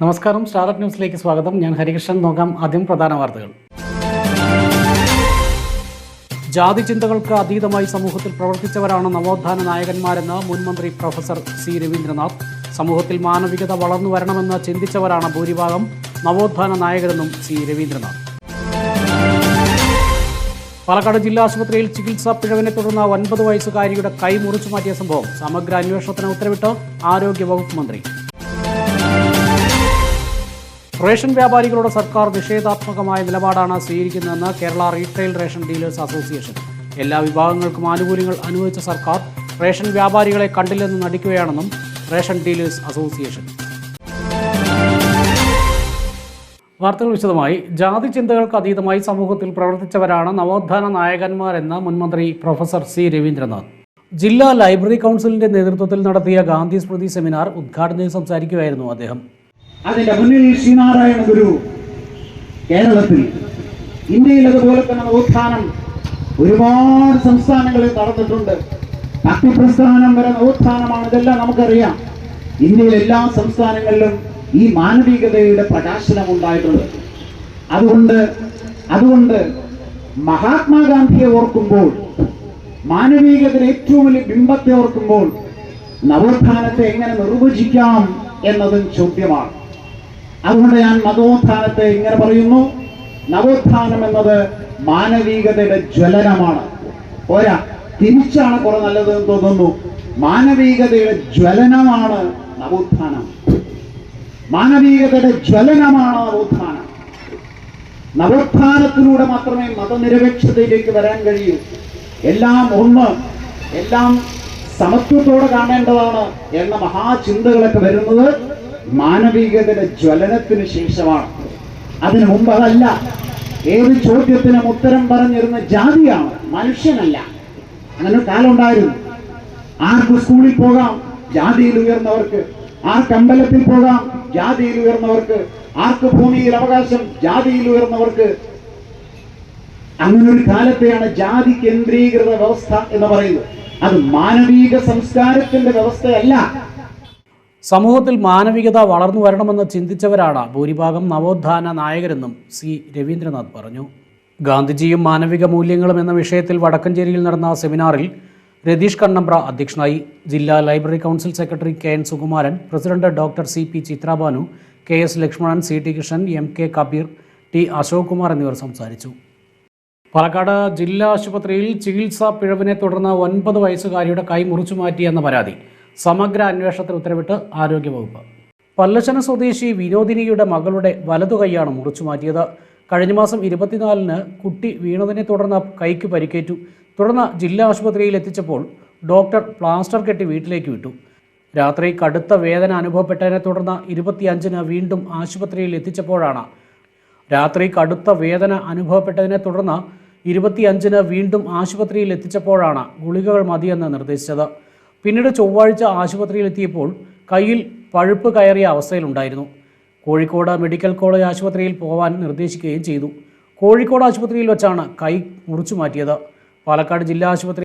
നമസ്കാരം. സ്റ്റാർട്ടപ്പ് ന്യൂസിലേക്ക് സ്വാഗതം. ഞാൻ ഹരികൃഷ്ണൻ. നോക്കാം ആദ്യം പ്രധാന വാർത്തകൾ. ജാതി ചിന്തകൾക്ക് അതീതമായി സമൂഹത്തിൽ പ്രവർത്തിച്ചവരാണ് നവോത്ഥാന നായകന്മാരെന്ന് മുൻമന്ത്രി പ്രൊഫസർ സി രവീന്ദ്രനാഥ്. സമൂഹത്തിൽ മാനവികത വളർന്നു വരണമെന്ന് ചിന്തിച്ചവരാണ് ഭൂരിഭാഗം നവോത്ഥാന നായകരെന്നും സി രവീന്ദ്രനാഥ്. പാലക്കാട് ജില്ലാ ആശുപത്രിയിൽ ചികിത്സാ പിഴവിനെ തുടർന്ന് ഒൻപത് വയസ്സുകാരിയുടെ കൈ മുറിച്ചു മാറ്റിയ സംഭവം സമഗ്ര അന്വേഷണത്തിന് ഉത്തരവിട്ട് ആരോഗ്യ വകുപ്പ് മന്ത്രി. റേഷൻ വ്യാപാരികളുടെ സർക്കാർ നിഷേധാത്മകമായ നിലപാടാണ് സ്വീകരിക്കുന്നതെന്ന് Kerala retail ration dealers association. എല്ലാ വിഭാഗങ്ങൾക്കും ആനുകൂല്യങ്ങൾ അനുവദിച്ച സർക്കാർ റേഷൻ വ്യാപാരികളെ കണ്ടില്ലെന്ന് നടിക്കുകയാണെന്നും റേഷൻ ഡീലേഴ്സ് അസോസിയേഷൻ. വാർത്തകൾ വിശദമായി. ജാതി ചിന്തകൾക്ക് അതീതമായി സമൂഹത്തിൽ പ്രവർത്തിച്ചവരാണ് നവോത്ഥാന നായകന്മാരെന്ന് മുൻമന്ത്രി പ്രൊഫസർ സി രവീന്ദ്രനാഥ്. ജില്ലാ ലൈബ്രറി കൗൺസിലിന്റെ നേതൃത്വത്തിൽ നടത്തിയ ഗാന്ധി സ്മൃതി സെമിനാർ ഉദ്ഘാടനം സംസാരിക്കുകയായിരുന്നു അദ്ദേഹം. അതിന്റെ മുന്നിൽ ശ്രീനാരായണ ഗുരു കേരളത്തിൽ ഇന്ത്യയിൽ അതുപോലെ തന്നെ നവോത്ഥാനം ഒരുപാട് സംസ്ഥാനങ്ങളിൽ നടന്നിട്ടുണ്ട്. ഭക്തി പ്രസ്ഥാനം വരെ നവോത്ഥാനമാണ് ഇതെല്ലാം നമുക്കറിയാം. ഇന്ത്യയിലെ എല്ലാ സംസ്ഥാനങ്ങളിലും ഈ മാനവികതയുടെ പ്രകാശനം ഉണ്ടായിട്ടുണ്ട്. അതുകൊണ്ട് അതുകൊണ്ട് മഹാത്മാഗാന്ധിയെ ഓർക്കുമ്പോൾ മാനവികതയുടെ ഏറ്റവും വലിയ ബിംബത്തെ ഓർക്കുമ്പോൾ നവോത്ഥാനത്തെ എങ്ങനെ നിർവചിക്കാം എന്നതും ചോദ്യമാണ്. അതുകൊണ്ട് ഞാൻ നവോത്ഥാനത്തെ ഇങ്ങനെ പറയുന്നു. നവോത്ഥാനം എന്നത് മാനവികതയുടെ ജ്വലനമാണ്. പോരാ തിരിച്ചാണ് കുറെ നല്ലതെന്ന് തോന്നുന്നു. മാനവികതയുടെ ജ്വലനമാണ് നവോത്ഥാനം. മാനവികതയുടെ ജ്വലനമാണ് നവോത്ഥാനം. നവോത്ഥാനത്തിലൂടെ മാത്രമേ മതനിരപേക്ഷതയിലേക്ക് വരാൻ കഴിയൂ. എല്ലാം ഒന്ന് എല്ലാം സമത്വത്തോടെ കാണേണ്ടതാണ് എന്ന മഹാചിന്തകളൊക്കെ വരുന്നത് മാനവികതയുടെ ജ്വലനത്തിന് ശേഷമാണ്. അതിനു മുമ്പ് അതല്ല ഏത് ചോദ്യത്തിനും ഉത്തരം പറഞ്ഞിരുന്ന ജാതിയാണ്. മനുഷ്യനല്ല. അങ്ങനെ കാലം ഉണ്ടായിരുന്നു ആർക്ക് സ്കൂളിൽ പോകാം? ജാതിയിൽ ഉയർന്നവർക്ക്. ആർക്ക് അമ്പലത്തിൽ പോകാം? ജാതിയിൽ ഉയർന്നവർക്ക്. ആർക്ക് ഭൂമിയിൽ അവകാശം? ജാതിയിൽ ഉയർന്നവർക്ക്. അങ്ങനെ ഒരു കാലത്തെയാണ് ജാതി കേന്ദ്രീകൃത വ്യവസ്ഥ എന്ന് പറയുന്നത്. അത് മാനവീക സംസ്കാരത്തിന്റെ വ്യവസ്ഥയല്ല. സമൂഹത്തിൽ മാനവികത വളർന്നു വരണമെന്ന് ചിന്തിച്ചവരാണ് ഭൂരിഭാഗം നവോത്ഥാന നായകരെന്നും സി. രവീന്ദ്രനാഥ് പറഞ്ഞു. ഗാന്ധിജിയും മാനവിക മൂല്യങ്ങളും എന്ന വിഷയത്തിൽ വടക്കഞ്ചേരിയിൽ നടന്ന സെമിനാറിൽ രതീഷ് കണ്ണമ്പ്ര അധ്യക്ഷനായി. ജില്ലാ library council secretary K. N. Sukumaran president doctor C. P. Chitrabanu K. S. Lakshmanan C. T. Krishnan M. K. Kabeer T. Ashok Kumar എന്നിവർ സംസാരിച്ചു. പാലക്കാട് ജില്ലാ ആശുപത്രിയിൽ ചികിത്സാ പിഴവിനെ തുടർന്ന് ഒൻപത് വയസ്സുകാരിയുടെ കൈ മുറിച്ചു മാറ്റിയെന്ന പരാതി. സമഗ്ര അന്വേഷണത്തിന് ഉത്തരവിട്ട് ആരോഗ്യവകുപ്പ്. പല്ലശന സ്വദേശി വിനോദിനിയുടെ മകളുടെ വലതു കൈയാണ് മുറിച്ചു മാറ്റിയത്. കഴിഞ്ഞ മാസം ഇരുപത്തിനാലിന് കുട്ടി വീണതിനെ തുടർന്ന് കൈക്ക് പരിക്കേറ്റു. തുടർന്ന് ജില്ലാ ആശുപത്രിയിൽ എത്തിച്ചപ്പോൾ ഡോക്ടർ പ്ലാസ്റ്റർ കെട്ടി വീട്ടിലേക്ക് വിട്ടു. രാത്രി കടുത്ത വേദന അനുഭവപ്പെട്ടതിനെ തുടർന്ന് ഇരുപത്തിയഞ്ചിന് വീണ്ടും ആശുപത്രിയിൽ എത്തിച്ചപ്പോഴാണ് രാത്രി കടുത്ത വേദന അനുഭവപ്പെട്ടതിനെ തുടർന്ന് ഇരുപത്തിയഞ്ചിന് വീണ്ടും ആശുപത്രിയിൽ എത്തിച്ചപ്പോഴാണ് ഗുളികകൾ മതിയെന്ന് നിർദ്ദേശിച്ചത്. പിന്നീട് ചൊവ്വാഴ്ച ആശുപത്രിയിൽ എത്തിയപ്പോൾ കയ്യിൽ പഴുപ്പ് കയറിയ അവസ്ഥയിലുണ്ടായിരുന്നു. കോഴിക്കോട് മെഡിക്കൽ കോളേജ് ആശുപത്രിയിൽ പോകാൻ നിർദ്ദേശിക്കുകയും ചെയ്തു. കോഴിക്കോട് ആശുപത്രിയിൽ വെച്ചാണ് കൈ മുറിച്ചു മാറ്റിയത്. പാലക്കാട് ജില്ലാ ആശുപത്രി